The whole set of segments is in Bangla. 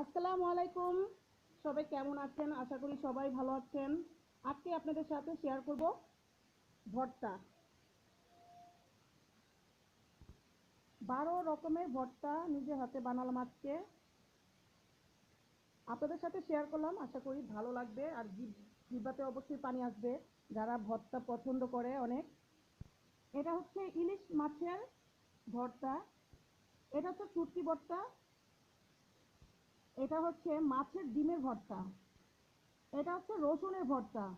আসসালামু আলাইকুম। সবাই কেমন আছেন? আশা করি সবাই ভালো আছেন। আজকে আপনাদের সাথে শেয়ার করব ভর্তা। বারো রকমের ভর্তা নিজে হাতে বানালাম আজকে। আপনাদের সাথে শেয়ার করলাম, আশা করি ভালো লাগবে। আর জিহ্বাতে অবশ্যই পানি আসবে, যারা ভর্তা পছন্দ করে অনেক। এটা হচ্ছে ইলিশ মাছের ভর্তা। এটা হচ্ছে শুটকি ভর্তা। এটা হচ্ছে মাছের ডিমের ভর্তা। এটা হচ্ছে রসুনের ভর্তা।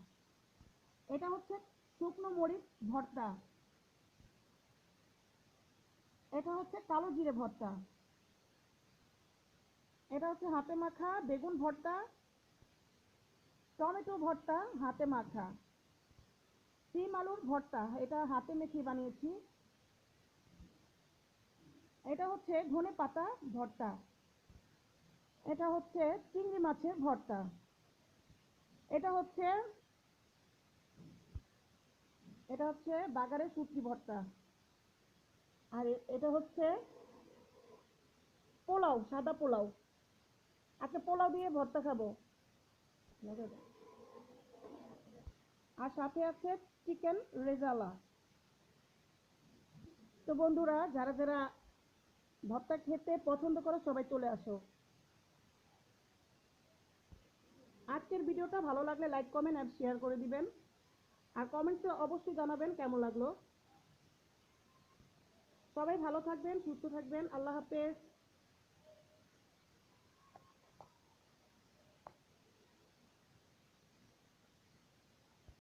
এটা হচ্ছে শুকনো মরিচ ভর্তা। এটা হচ্ছে কালো জিরে ভর্তা। এটা হচ্ছে হাতে মাখা বেগুন ভর্তা, টমেটো ভর্তা, হাতে মাখা। সিম আলুর ভর্তা, এটা হাতে মেখে বানিয়েছি। এটা হচ্ছে ধনে পাতা ভর্তা। এটা হচ্ছে চিংড়ি মাছের ভর্তা। এটা হচ্ছে এটা হচ্ছে বাগারের শুটকি ভর্তা। আর এটা হচ্ছে পোলাও, সাদা পোলাও। আচ্ছা পোলাও দিয়ে ভর্তা খাব। আর সাথে আছে চিকেন রেজালা। তো বন্ধুরা, যারা যারা ভর্তা খেতে পছন্দ করো, সবাই চলে আসো। আজকের ভিডিওটা ভালো লাগলে লাইক, কমেন্ট আর শেয়ার করে দিবেন। আর কমেন্টে অবশ্যই জানাবেন কেমন লাগল। সবাই ভালো থাকবেন, সুস্থ থাকবেন। আল্লাহ হাফেজ।